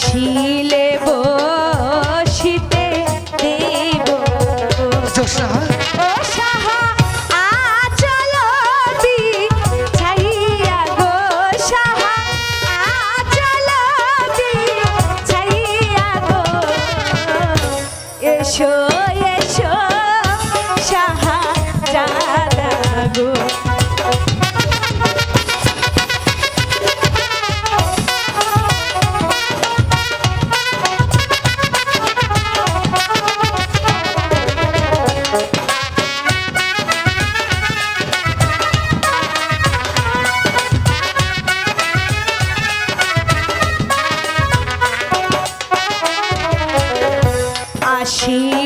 ছিলে she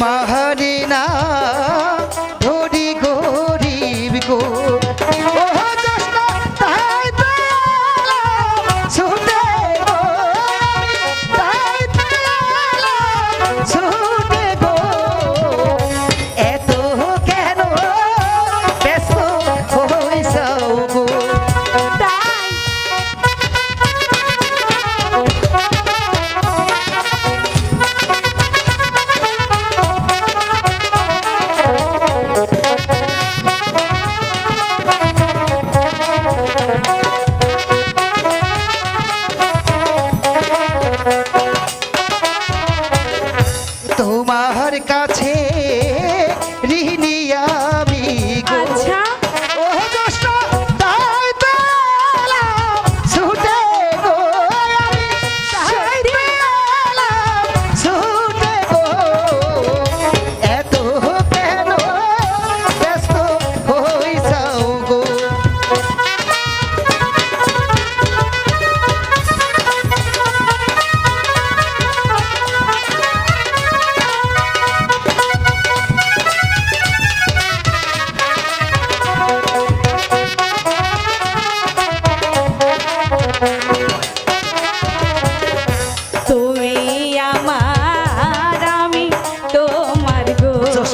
মাহারিনা। তোমার কাছে ঋণী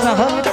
하나